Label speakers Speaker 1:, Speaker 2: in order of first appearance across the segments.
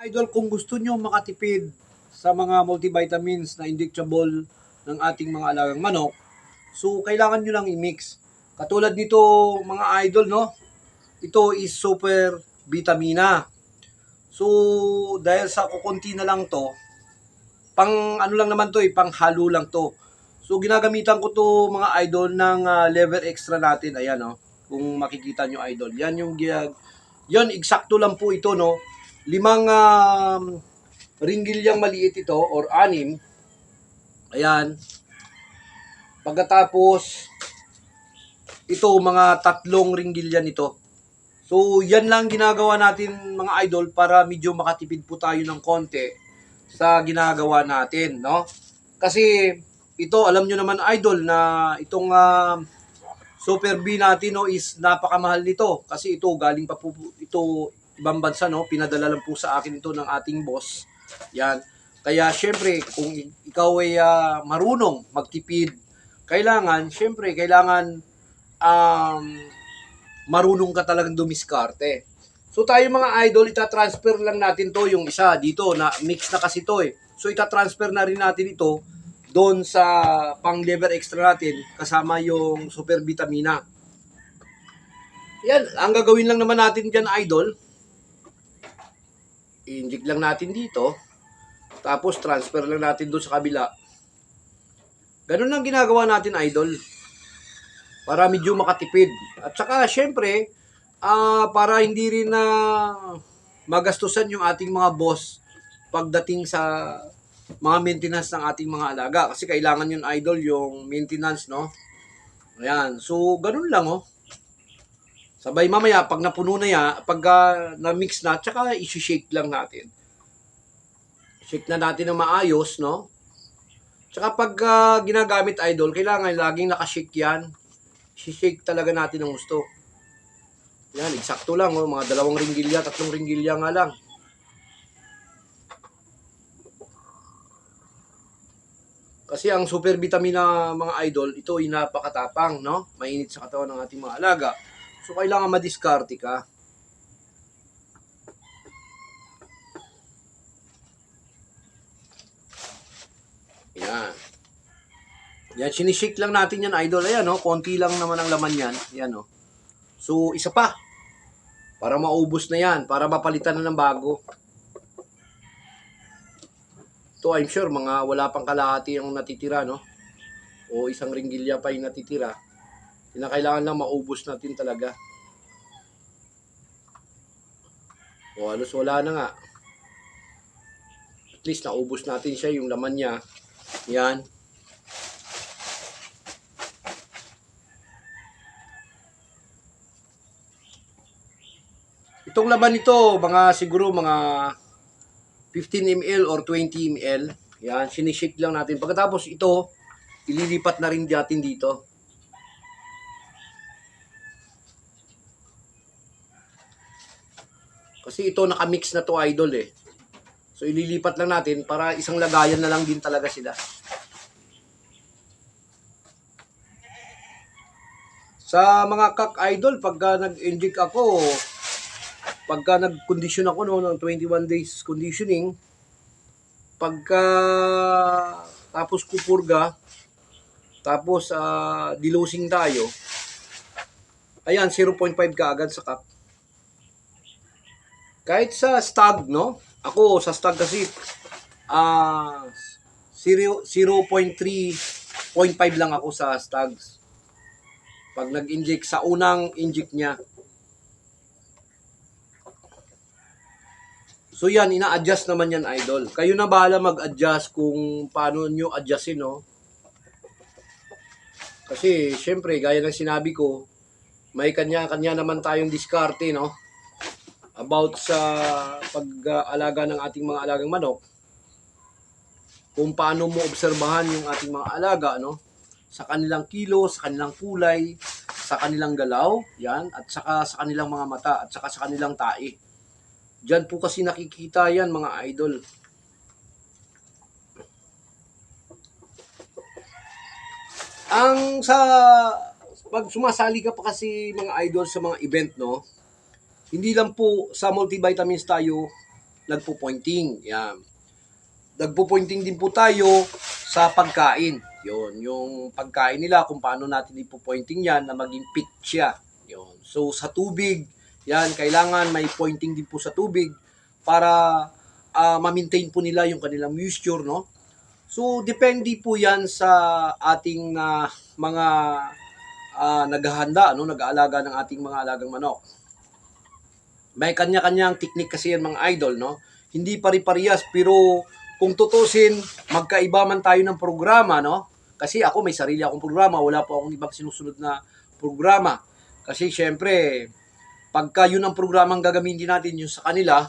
Speaker 1: Idol, kung gusto nyo makatipid sa mga multivitamins na injectable ng ating mga alagang manok, so kailangan nyo lang i-mix. Katulad nito mga idol, no? Ito is super vitamina. So, dahil sa kukunti na lang to, pang ano lang naman to eh, pang halo lang to. So, ginagamitan ko to mga idol ng ah, lever extra natin. Ayan, no? Kung makikita nyo idol. Yan yung giag... Yan, eksakto lang po ito, no? Limang um, ringgilyang maliit ito, or anim. Ayan. Pagkatapos, ito, mga tatlong ringgilya nito. So, yan lang ginagawa natin mga idol para medyo makatipid po tayo ng konti sa ginagawa natin, no? Kasi ito, alam nyo naman idol na itong ah, Super B natin no is napakamahal nito kasi ito galing pa po ito ibang bansa no, pinadala lang po sa akin ito ng ating boss. Yan. Kaya syempre kung ikaw ay ah, marunong magtipid, kailangan syempre kailangan um, marunong ka talagang dumiskarte. So tayo mga idol, ita-transfer lang natin to yung isa dito na mix na kasi to eh. So ita-transfer na rin natin ito doon sa pang liver extra natin kasama yung super vitamina. Yan, ang gagawin lang naman natin dyan idol, i-inject lang natin dito, tapos transfer lang natin doon sa kabila. Ganun lang ginagawa natin idol para medyo makatipid. At saka, syempre, ah para hindi rin na magastusan yung ating mga boss pagdating sa mga maintenance ng ating mga alaga. Kasi kailangan yun, idol, yung maintenance, no? Ayan. So, ganun lang, oh. Sabay mamaya, pag napuno na yan, pag ah, na-mix na, tsaka isi-shake lang natin. Shake na natin ng maayos, no? Tsaka pag ah, ginagamit, idol, kailangan laging nakashake yan shake talaga natin ng gusto. Yan, eksakto lang, oh, mga dalawang ringgilya, tatlong ringgilya nga lang. Kasi ang super vitamina mga idol, ito ay napakatapang, no? Mainit sa katawan ng ating mga alaga. So, kailangan madiskarte ka. Yan. Yan, sinishake lang natin yan, idol. Ayan, no? Konti lang naman ang laman yan. Yan, no? So, isa pa. Para maubos na yan. Para mapalitan na ng bago. Ito, I'm sure, mga wala pang kalahati yung natitira, no? O isang ringgilya pa yung natitira. Kinakailangan lang maubos natin talaga. O, halos wala na nga. At least, naubos natin siya, yung laman niya. Yan. Itong laman nito, mga siguro mga 15 ml or 20 ml. Yan, sinishake lang natin. Pagkatapos ito, ililipat na rin natin dito. Kasi ito nakamix na to idol eh. So ililipat lang natin para isang lagayan na lang din talaga sila. Sa mga kak idol, pagka nag-inject ako, pagka nag-condition ako no, ng 21 days conditioning, pagka tapos kupurga, tapos ah, dilosing tayo, ayan, 0.5 ka agad sa cup. Kahit sa stag, no? Ako, sa stag kasi, ah 0, 0.3, 0.5 lang ako sa stags. Pag nag-inject, sa unang inject niya, So yan, ina-adjust naman yan, idol. Kayo na bahala mag-adjust kung paano nyo adjustin, no? Kasi, syempre, gaya ng sinabi ko, may kanya-kanya naman tayong diskarte, no? About sa pag-alaga ng ating mga alagang manok. Kung paano mo obserbahan yung ating mga alaga, no? Sa kanilang kilo, sa kanilang kulay, sa kanilang galaw, yan, at saka sa kanilang mga mata, at saka sa kanilang tae. Diyan po kasi nakikita yan mga idol. Ang sa pag sumasali ka pa kasi mga idol sa mga event no, hindi lang po sa multivitamins tayo nagpo-pointing. Yan. Nagpo-pointing din po tayo sa pagkain. Yun, yung pagkain nila, kung paano natin ipo-pointing yan na maging fit siya. Yun. So, sa tubig, yan, kailangan may pointing din po sa tubig para ah, ma-maintain po nila yung kanilang moisture, no? So, depende po yan sa ating ah, mga ah, naghahanda, no? nag-aalaga ng ating mga alagang manok. May kanya-kanyang technique kasi yan mga idol, no? Hindi pari-parehas, pero kung tutusin, magkaiba man tayo ng programa, no? Kasi ako may sarili akong programa, wala po akong ibang sinusunod na programa. Kasi syempre, pagka yun ang programang gagamitin natin yung sa kanila,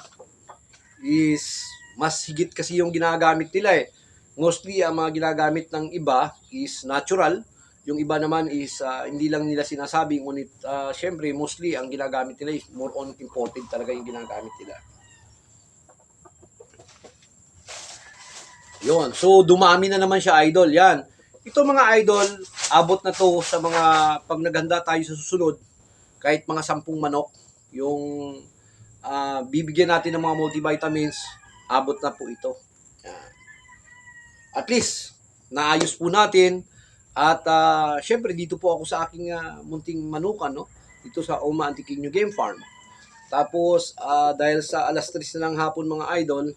Speaker 1: is mas higit kasi yung ginagamit nila eh. Mostly ang mga ginagamit ng iba is natural. Yung iba naman is ah, hindi lang nila sinasabi ngunit ah, syempre mostly ang ginagamit nila is more on imported talaga yung ginagamit nila. Yon. So dumami na naman siya idol. Yan. Ito mga idol, abot na to sa mga pag naghanda tayo sa susunod kahit mga sampung manok yung ah, bibigyan natin ng mga multivitamins, abot na po ito. At least, naayos po natin. At ah, syempre, dito po ako sa aking ah, munting manukan, no? Dito sa Oma Antiquinho Game Farm. Tapos, ah, dahil sa alas 3 na ng hapon mga idol,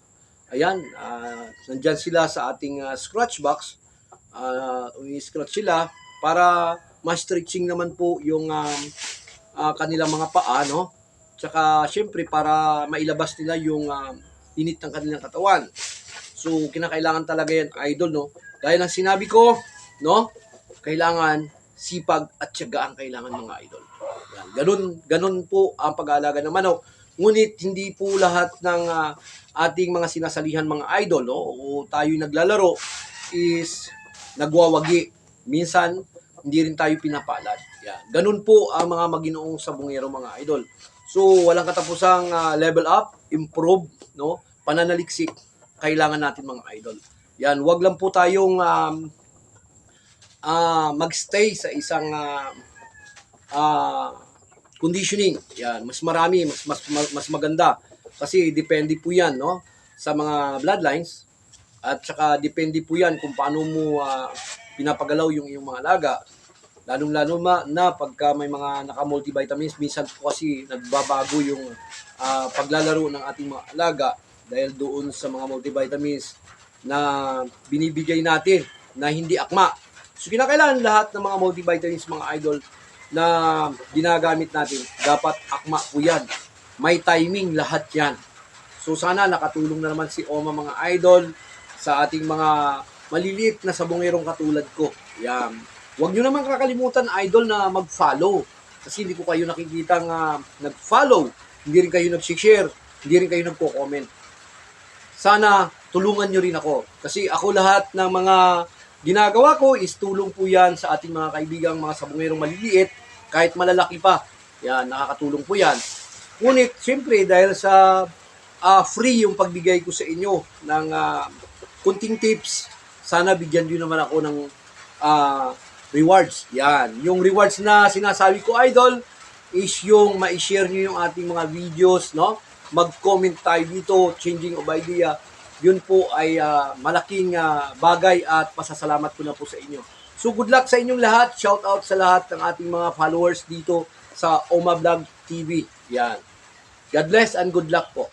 Speaker 1: ayan, ah, nandyan sila sa ating ah, scratch box. Uh, scratch sila para ma-stretching naman po yung um, ah, kanilang mga paa, no? Tsaka, syempre, para mailabas nila yung um, init ng kanilang katawan. So, kinakailangan talaga yan, idol, no? Dahil ang sinabi ko, no? Kailangan sipag at tiyaga ang kailangan mga idol. Yan. Ganun, ganun po ang pag-aalaga ng manok. Ngunit hindi po lahat ng ah, ating mga sinasalihan mga idol, no? O tayo'y naglalaro is nagwawagi. Minsan, hindi rin tayo pinapalad. Yan. Ganun po ang mga maginoong sabungero mga idol. So, walang katapusang ah, level up, improve, no? Pananaliksik, kailangan natin mga idol. Yan, wag lang po tayong um, ah, magstay sa isang ah, ah, conditioning. Yan, mas marami, mas, mas, mas, maganda. Kasi depende po yan, no? Sa mga bloodlines. At saka depende po yan kung paano mo ah, pinapagalaw yung iyong mga alaga. Lalong-lalo ma, na pagka may mga naka-multivitamins, minsan po kasi nagbabago yung ah, paglalaro ng ating mga alaga dahil doon sa mga multivitamins na binibigay natin na hindi akma. So kinakailangan lahat ng mga multivitamins mga idol na ginagamit natin, dapat akma po yan. May timing lahat yan. So sana nakatulong na naman si Oma mga idol sa ating mga maliliit na sabongerong katulad ko. Yan. Huwag nyo naman kakalimutan idol na mag-follow. Kasi hindi ko kayo nakikita nga nag-follow. Hindi rin kayo nag-share. Hindi rin kayo nagko-comment. Sana tulungan nyo rin ako. Kasi ako lahat ng mga ginagawa ko is tulong po yan sa ating mga kaibigang mga sabongerong maliliit kahit malalaki pa. Yan, nakakatulong po yan. Ngunit, siyempre, dahil sa ah, free yung pagbigay ko sa inyo ng ah, kunting tips, sana bigyan nyo naman ako ng ah, rewards. Yan. Yung rewards na sinasabi ko, idol, is yung ma-share nyo yung ating mga videos, no? Mag-comment tayo dito, changing of idea. Yun po ay ah, malaking ah, bagay at pasasalamat ko na po sa inyo. So good luck sa inyong lahat. Shout out sa lahat ng ating mga followers dito sa Oma Vlog TV. Yan. God bless and good luck po.